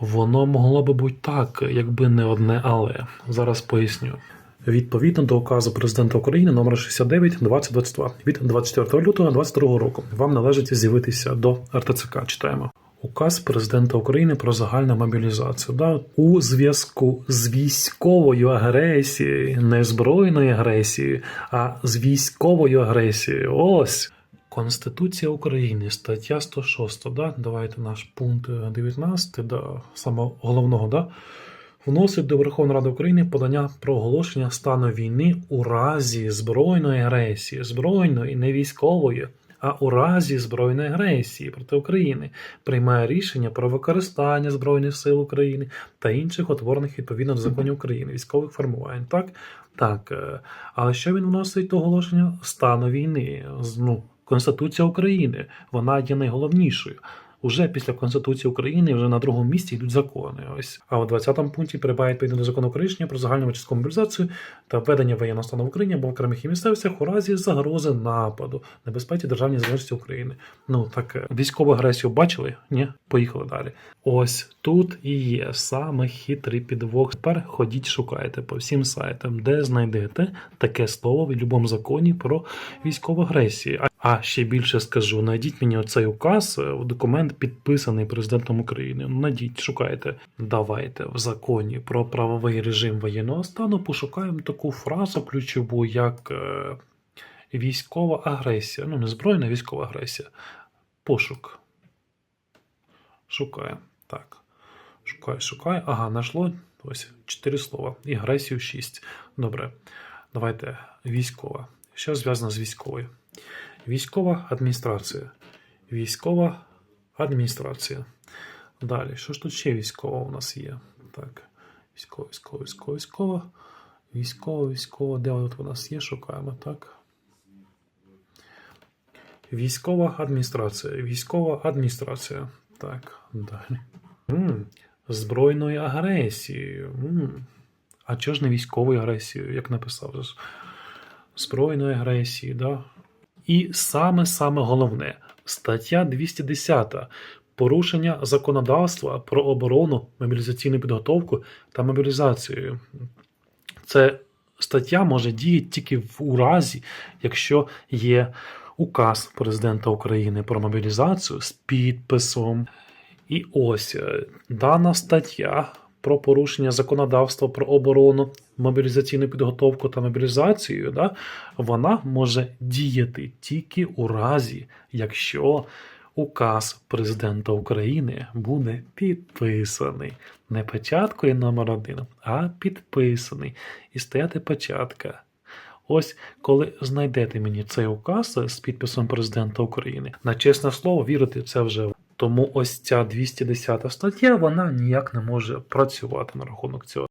Воно могло би бути так, якби не одне але. Зараз поясню. Відповідно до указу президента України номер 69 2022 від 24 лютого 2022 року вам належить з'явитися до РТЦК. Читаємо. Указ президента України про загальну мобілізацію. Да? У зв'язку з військовою агресією, не збройною агресією, а з військовою агресією. Ось. Конституція України, стаття 106, да? давайте наш пункт 19, да, самого головного, да? вносить до Верховної Ради України подання про оголошення стану війни у разі збройної агресії, збройної, не військової, а у разі збройної агресії проти України приймає рішення про використання Збройних сил України та інших утворених відповідно до законів України, військових формувань. Так, так. е, Але що він вносить до оголошення стану війни? Ну, Конституція України, вона є найголовнішою. Уже після Конституції України вже на другому місці йдуть закони. Ось а у 20 пункті відповідно до закону України про загальну часткову мобілізацію та введення воєнного стану в Україні або в окремих місцевостях у разі загрози нападу, небезпеці державній залежності України. Ну так е, військову агресію бачили? Ні, поїхали далі. Ось тут і є саме хитрий підвох. Тепер ходіть, шукайте по всім сайтам, де знайдете таке слово в будь-якому законі про військову агресію. А- ще більше скажу: знайдіть мені оцей указ, е, документ підписаний президентом України. Ну, Найдіть, шукайте. Давайте в законі про правовий режим воєнного стану пошукаємо таку фразу ключову, як е, військова агресія. Ну, не збройна військова агресія. Пошук. Шукаємо. Так. Шукай, шукай. Ага, знайшло. Ось чотири слова. І агресію шість. Добре. Давайте військова. Що зв'язано з військовою? Військова адміністрація. Військова адміністрація. Далі, що ж тут ще військова у нас є? Так. Військова, військова, військова, військова. Військова, військова. Де тут у нас є? Шукаємо, так. Військова адміністрація. Військова адміністрація. Так, далі. М, Збройною агресією. М. А чого ж не військовою агресією, як написав? Збройної агресії, да? І саме-саме головне, стаття 210. Порушення законодавства про оборону, мобілізаційну підготовку та мобілізацію. Це стаття може діяти тільки в у разі, якщо є указ президента України про мобілізацію з підписом. І ось е, дана стаття про порушення законодавства про оборону, мобілізаційну підготовку та мобілізацію, да, вона може діяти тільки у разі, якщо указ президента України буде підписаний. Не печаткою номер один, а підписаний. І стояти печатка. Ось коли знайдете мені цей указ з підписом президента України, на чесне слово, вірити це вже. Тому ось ця 210 стаття вона ніяк не може працювати на рахунок цього.